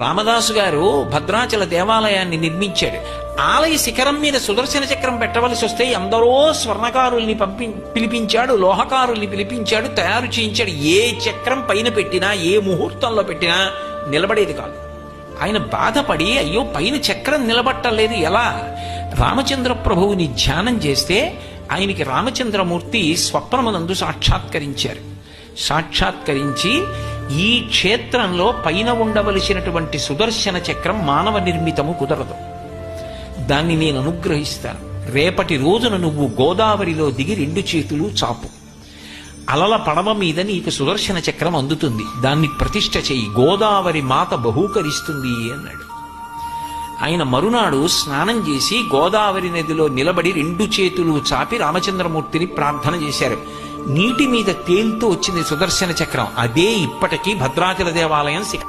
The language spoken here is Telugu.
రామదాసు గారు భద్రాచల దేవాలయాన్ని నిర్మించాడు. ఆలయ శిఖరం మీద సుదర్శన చక్రం పెట్టవలసి వస్తే ఎందరో స్వర్ణకారుల్ని పంపి పిలిపించాడు లోహకారుల్ని పిలిపించాడు తయారు చేయించాడు. ఏ చక్రం పైన పెట్టినా ఏ ముహూర్తంలో పెట్టినా నిలబడేది కాదు. ఆయన బాధపడి అయ్యో పైన చక్రం నిలబట్టలేదు ఎలా? రామచంద్ర ప్రభువుని ధ్యానం చేస్తే ఆయనకి రామచంద్రమూర్తి స్వప్నమునందు సాక్షాత్కరించారు. సాక్షాత్కరించి ఈ క్షేత్రంలో పైన ఉండవలసినటువంటి సుదర్శన చక్రం మానవ నిర్మితము కుదరదు. దాన్ని నేను అనుగ్రహిస్తాను. రేపటి రోజున నువ్వు గోదావరిలో దిగి రెండు చేతులు చాపు. అలల పడవ మీద నీకు సుదర్శన చక్రం అందుతుంది. దాన్ని ప్రతిష్ట చేయి. గోదావరి మాత బహూకరిస్తుంది అన్నాడు. ఆయన మరునాడు స్నానం చేసి గోదావరి నదిలో నిలబడి రెండు చేతులు చాపి రామచంద్రమూర్తిని ప్రార్థన చేశారు. నీటి మీద తేలుతూ వచ్చింది సుదర్శన చక్రం. అదే ఇప్పటికీ భద్రాచల దేవాలయం శిఖ